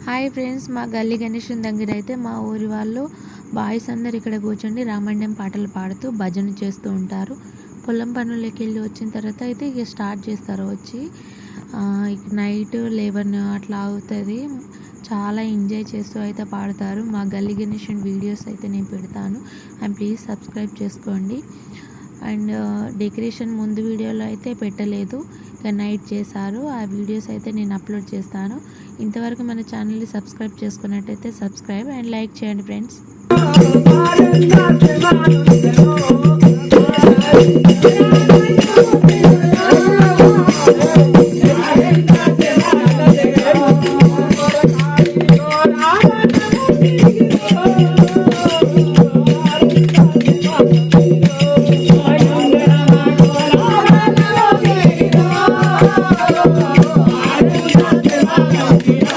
Hi friends మా గల్లీ గణేషన్ దగ్గర అయితే మా ఊరి వాళ్ళు బాయ్స్ అందరు ఇక్కడ కూర్చొని రామాయణం పాటలు పాడుతూ భజన చేస్తూ ఉంటారు. పొలం పనులకి వెళ్ళి వచ్చిన తర్వాత అయితే ఇక స్టార్ట్ చేస్తారు వచ్చి. నైట్ లెవెన్ అట్లా అవుతుంది. చాలా ఎంజాయ్ చేస్తూ అయితే పాడతారు. మా గల్లీ గణేషన్ వీడియోస్ అయితే నేను పెడతాను. అండ్ ప్లీజ్ సబ్స్క్రైబ్ చేసుకోండి. అండ్ డెకరేషన్ ముందు వీడియోలో అయితే పెట్టలేదు. ఇంకా నైట్ చేశారు. ఆ వీడియోస్ అయితే నేను అప్లోడ్ చేస్తాను. ఇంతవరకు మన ఛానల్ని సబ్స్క్రైబ్ చేసుకున్నట్టయితే సబ్స్క్రైబ్ అండ్ లైక్ చేయండి ఫ్రెండ్స్.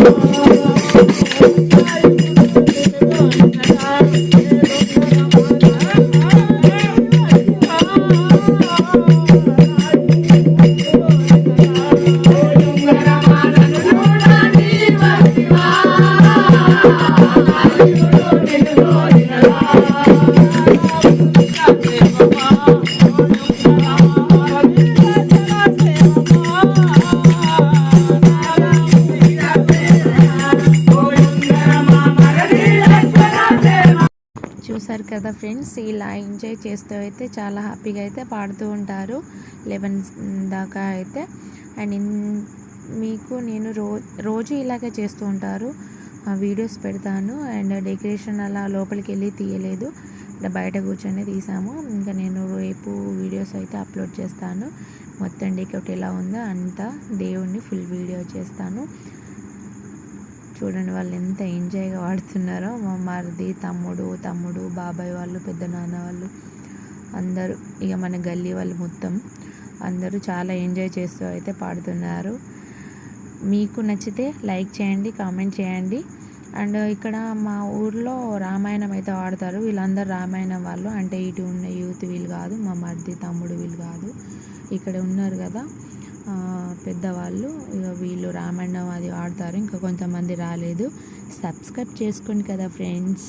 Oh, చూసారు కదా ఫ్రెండ్స్ ఇలా ఎంజాయ్ చేస్తూ అయితే చాలా హ్యాపీగా అయితే పాడుతూ ఉంటారు. లెవెన్ దాకా అయితే. అండ్ మీకు నేను రో రోజు ఇలాగే చేస్తూ ఉంటారు. ఆ వీడియోస్ పెడతాను. అండ్ డెకరేషన్ అలా లోపలికి వెళ్ళి తీయలేదు. బయట కూర్చొని తీసాము. ఇంకా నేను రేపు వీడియోస్ అయితే అప్లోడ్ చేస్తాను. మొత్తం డేకౌట్ ఎలా ఉందో అంతా దేవుణ్ణి ఫుల్ వీడియో చేస్తాను. చూడండి వాళ్ళు ఎంత ఎంజాయ్గా వాడుతున్నారో మా మరిది తమ్ముడు తమ్ముడు బాబాయ్ వాళ్ళు పెద్ద నాన్న వాళ్ళు అందరూ ఇక మన గల్లీ వాళ్ళు మొత్తం అందరూ చాలా ఎంజాయ్ చేస్తూ అయితే పాడుతున్నారు. మీకు నచ్చితే లైక్ చేయండి కామెంట్ చేయండి. అండ్ ఇక్కడ మా ఊర్లో రామాయణం అయితే ఆడతారు. వీళ్ళందరూ రామాయణం వాళ్ళు. అంటే ఇటు ఉన్న యూత్ వీళ్ళు కాదు మా మరిది తమ్ముడు వీళ్ళు కాదు. ఇక్కడ ఉన్నారు కదా. పెద్దవాళ్ళు ఇక వీళ్ళు రామాయణం అది ఆడతారు ఇంకా కొంతమంది రాలేదు. సబ్స్క్రైబ్ చేసుకోండి కదా ఫ్రెండ్స్